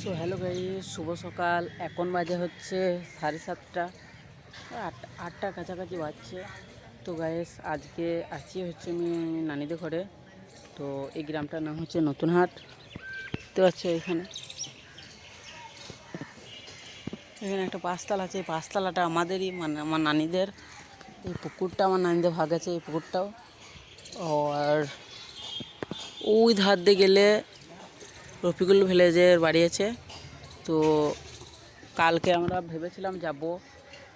So hello guy শুভ সকাল। এখন বাজে হচ্ছে সাড়ে সাতটা। আট আটটার কাছাকাছি বাজছে। তো গাইস আজকে আছি হচ্ছে আমি নানিদের ঘরে। তো এই গ্রামটার নাম হচ্ছে নতুন হাট তো আছে এখানে। এখানে একটা পাঁচতলা আছে। এই পাঁচতলাটা আমাদেরই মানে আমার নানিদের। এই পুকুরটা আমার নানিদের ভাগ আছে, এই পুকুরটাও। আর ওই ধার দিয়ে গেলে রফিকুল ভিলেজের বাড়ি আছে। তো কালকে আমরা ভেবেছিলাম যাব।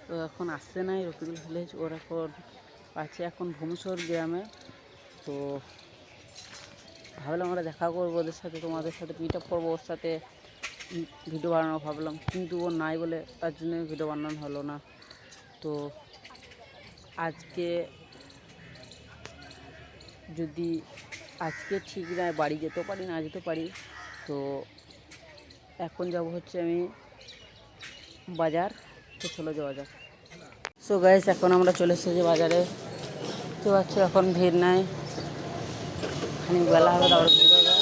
তো এখন আসছে নাই রফিকুল ভিলেজ, ওর এখন আছে এখন ভূমিশ্বর গ্রামে। তো ভাবলাম আমরা দেখা করব ওদের সাথে, তোমাদের সাথে মিট আপ করব, ওর সাথে ভিডিও বানানো ভাবলাম। কিন্তু ও নাই বলে তার জন্য ভিডিও বানানো হলো না। তো আজকে যদি আজকে ঠিক না বাড়ি যেতেও পারি, না যেতে পারি তো এখন যাব হচ্ছে আমি বাজার, তো চলে যাওয়া যাক। সো গাইস এখন আমরা চলে এসেছি বাজারে। তো আছে এখন ভিড় নাই। খানিক বেলা হবে তারপর ভিড় হবে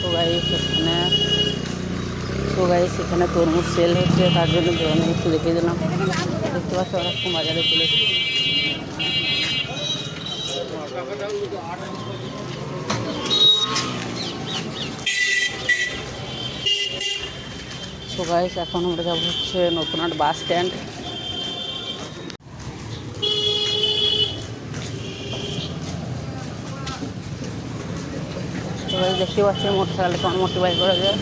তো গাইস এখানে তো গাইস এখানে তরমুজ সেল হচ্ছে, তার জন্য দেখে দিলাম। দেখতে পাচ্ছি, অনেকক্ষণ বাজারে চলে এসেছি। সো গাইস এখন আমরা যাব হচ্ছে নতুন হাট বাস স্ট্যান্ড দেখতে পাচ্ছি মোটর সাইকেল কেমন মোটর বাইক করা যায়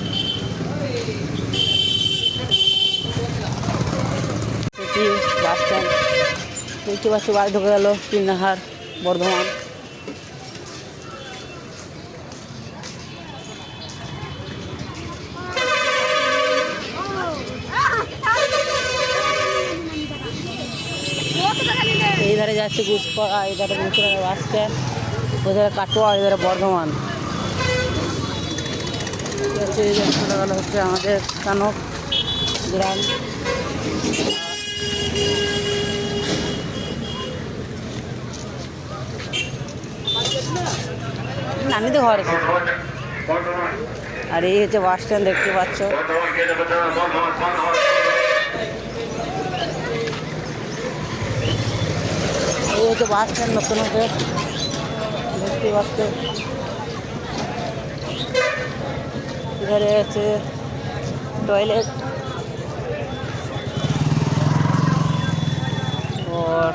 বাস স্ট্যান্ড দেখতে পাচ্ছি বাড়ি ঢুকে গেল কিন্নাহার বর্ধমান। এই ধারে যাচ্ছে গুসকরা এই ধারে মুচুরা বাস স্ট্যান্ড ওই ধারে কাটোয়া এই ধারে বর্ধমান হচ্ছে আমাদের কানক গ্রাম। নানি তো ঘর। আর এই হচ্ছে বাস স্ট্যান্ড দেখতে পাচ্ছ। এই হচ্ছে বাস স্ট্যান্ড নতুন হচ্ছে দেখতে পাচ্ছ। আছে টয়লেট। और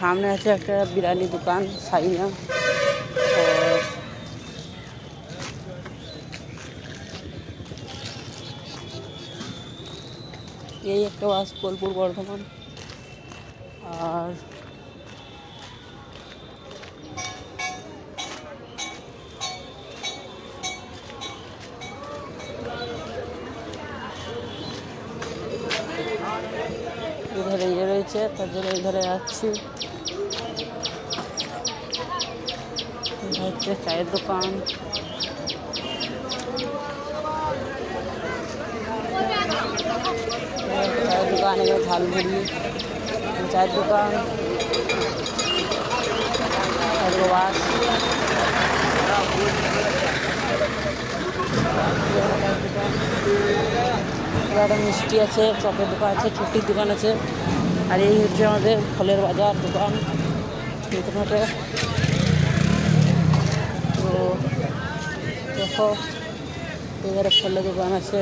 সামনে আছে একটা বিরিয়ানি দোকান, সাইনা। এই একটা বাস বোলপুর, বর্ধমান। আর এধারে ইয়ে রয়েছে, তার জন্য এধারে যাচ্ছি। হচ্ছে চায়ের দোকান চায়ের দোকান এখানে ঝালমুড়ি চায়ের দোকান বাস এখানে একটা মিষ্টি আছে চপের দোকান আছে ছুটির দোকান আছে। আর এই হচ্ছে আমাদের ফলের বাজার দোকান। নতুনহাটে তো দেখো, এবারে ফলের দোকান আছে।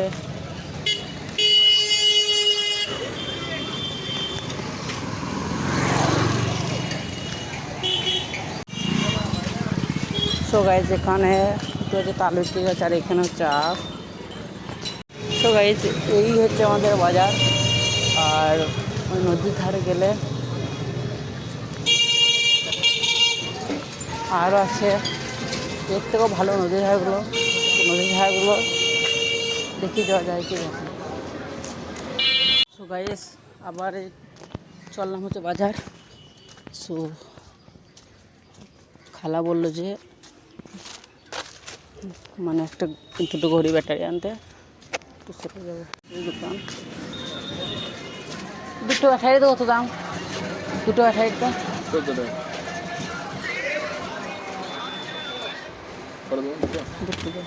সো গাইজ এখানে হচ্ছে তালুর আছে আর এখানে হচ্ছে আখ সো গাইজ এই হচ্ছে আমাদের বাজার। আর ওই নদীর ধারে গেলে আরও আছে। এর থেকেও ভালো নদীর ধারগুলো নদীর ধারগুলো দেখি যাওয়া যায় কি সো গাইস, আবার চললাম হচ্ছে বাজার। সো খালা বলল যে মানে একটা দুটো ঘড়ি ব্যাটারি আনতে সেটা যাব দোকান দুটো ব্যাটারি তো কত দাম দুটো ব্যাটারিটা কত টাকা করে দেবো দুটো? দুটো দাও।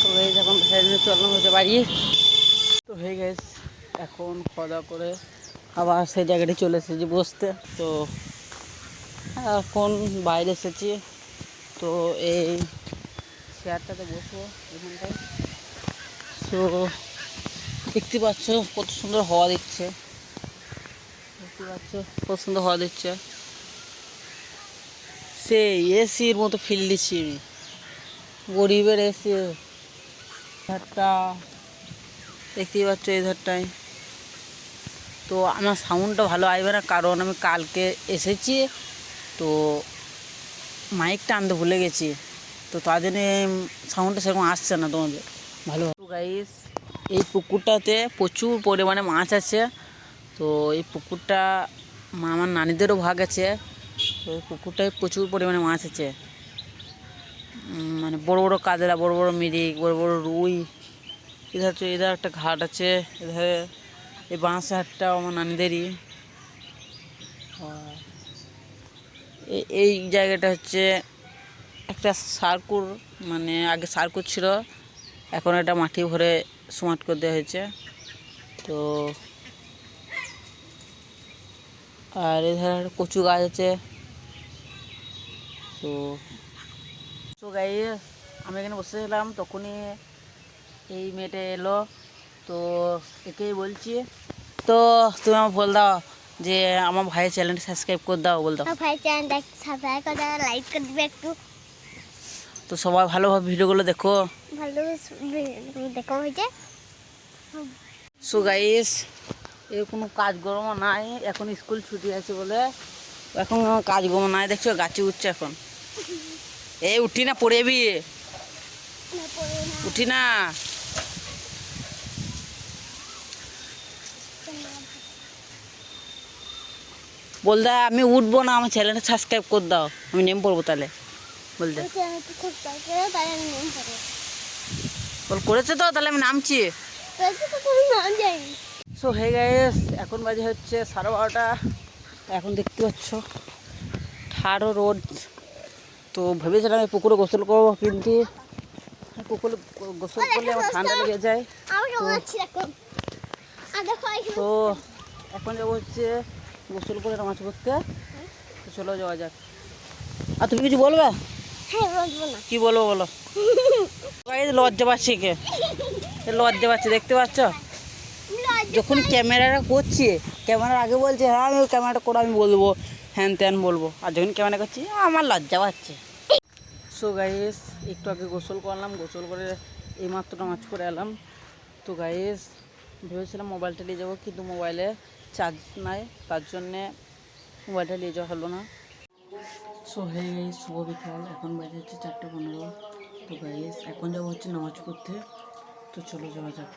তো এই যখন চললাম হচ্ছে বাড়ি হয়ে গেছে। এখন খাওয়া করে আবার সেই জায়গাটি চলে এসেছি বসতে। তো এখন বাইরে এসেছি। তো এই চেয়ারটাতে বসবো এখানটায়। তো দেখতে পাচ্ছ কত সুন্দর হওয়া দিচ্ছে। দেখতে পাচ্ছ কত সুন্দর হওয়া দিচ্ছে। সে এসির মতো ফিল দিচ্ছি আমি। গরিবের এসি। ধারটা দেখতেই পাচ্ছ এই ধারটায় তো আমার সাউন্ডটা ভালো আসবে না, কারণ আমি কালকে এসেছি, তো মাইকটা আনতে ভুলে গেছি। তো তার জন্য সাউন্ডটা সেরকম আসছে না তোমাদের। ভালো। গাইস এই পুকুরটাতে প্রচুর পরিমাণে মাছ আছে। তো এই পুকুরটা আমার নানিদেরও ভাগ আছে। তো এই পুকুরটায় প্রচুর পরিমাণে মাছ আছে। মানে বড় বড় কাতলা বড় বড় মিরিক, বড় বড় রুই এধার হচ্ছে এধার একটা ঘাট আছে, এধারে এই বাঁশ ঘাটটা আমার নানিদেরই। এই জায়গাটা হচ্ছে একটা সার্কুর মানে আগে সার্কুর ছিল, এখন এটা মাটি ভরে সমাট করে দেওয়া হয়েছে। তো আর এধারে কচু গাছ আছে। তো তো গাই আমি এখানে বসেছিলাম তখনই এই মেয়েটা এলো তো একেই বলছি তো তুমি আমার বল দাও যে আমার ভাইয়ের চ্যানেলটা সাবস্ক্রাইব করে দাও বল দাও। ভাই চ্যানেল দেখ সাবস্ক্রাইব করে দেবে লাইক করে দিবে একটু। তো সবাই ভালোভাবে ভিডিওগুলো দেখো। ভালো দেখা হয়েছে সো গাইস এ কোনো কাজকর্ম নাই এখন স্কুল ছুটি আছে বলে। এখন কাজকর্ম নাই দেখছ গাছে উঠছে এখন। এই উঠি না পড়ে যাবি উঠি না। বলদা আমি উঠবো না আমার চ্যানেলটা সাবস্ক্রাইব করে দাও। আমি নেম পড়ব তাহলে। পাবো বল করেছে তো তাহলে আমি নামছি। সো হে গাইস এখন বাজে হচ্ছে সাড়ে বারোটা। এখন দেখতে পাচ্ছ ঠাড়ো রোড তো ভেবেছিলাম আমি পুকুরে গোসল করব কিন্তু পুকুরে গোসল করলে আমার ঠান্ডা লেগে যায়। তো এখন যাব হচ্ছে গোসল করে নামাজ করতে চলো যাওয়া যাক। আর তুমি কিছু বলবে? হ্যাঁ কি বলব বলো? লজ্জা পাচ্ছে কে লজ্জা পাচ্ছে দেখতে পাচ্ছ? যখন ক্যামেরাটা করছি ক্যামেরার আগে বলছে হ্যাঁ আমি ক্যামেরাটা করে আমি বলব হ্যান ত্যান বলব। আর যখন ক্যামেরা করছি আমার লজ্জা পাচ্ছে। সো গাইস একটু আগে গোসল করলাম গোসল করে এই এইমাত্র নামাজ করে এলাম। তো গাইস ভেবেছিলাম মোবাইলটা নিয়ে যাব কিন্তু মোবাইলে চার্জ নাই, তার জন্যে মোবাইলটা নিয়ে যাওয়া হলো না। সো হে গাইস শুভ বিকাল, এখন বাজে হচ্ছে চারটে পনেরো। তো গাইস এখন যাব হচ্ছে নামাজ পড়তে। তো চলো যাওয়া যাক।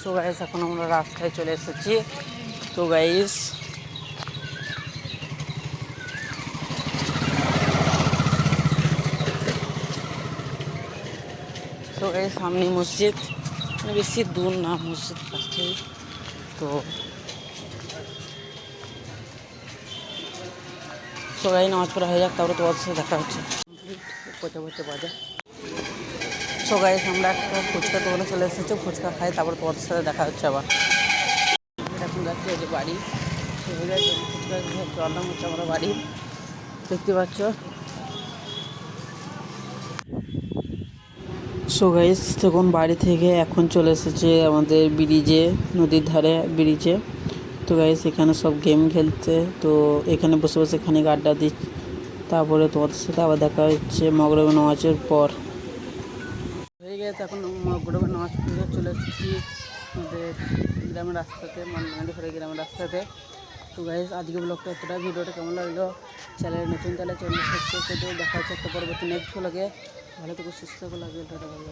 সো গাইস এখন আমরা রাস্তায় চলে এসেছি। তো গাইস তো গাইস সামনে মসজিদ। মানে বেশি দূর না, মসজিদ কাছেই তো সবাই নামাজ পড়া হয়ে যাক, তারপরে তোমাদের সাথে দেখা হচ্ছে। পচা পচা বাজা সো গাইস আমরা একটা ফুচকা দোকানে চলে এসেছি, ফুচকা খাই, তারপর তোমাদের সাথে দেখা হচ্ছে আবার। এখন যাচ্ছি যে বাড়ি। তো ফুচকা চললাম হচ্ছে আমরা বাড়ি। দেখতে পাচ্ছ? সো গাইস তখন বাড়ি থেকে এখন চলে এসেছে আমাদের ব্রিজে নদীর ধারে ব্রিজে তো গাইস এখানে সব গেম খেলতে তো এখানে বসে বসে খানিক আড্ডা দিই তারপরে তোমাদের সাথে আবার দেখা হচ্ছে মগরবে নামাজের পর। হয়ে গেছে এখন মগরবে নামাজ পড়ে চলে এসেছি আমাদের গ্রামের রাস্তাতে মানে ঘরে গ্রামের রাস্তাতে। তো গাইস আজকে ব্লগটা এতটা ভিডিওটা কেমন লাগল? চ্যানেল নতুন তাহলে চ্যানেল সাবস্ক্রাইব করে দেখা হচ্ছে একটা পরবর্তী নেক্সট ব্লগে ভালো থেকো সুস্থ থাকো লাগবে টাটা ভালো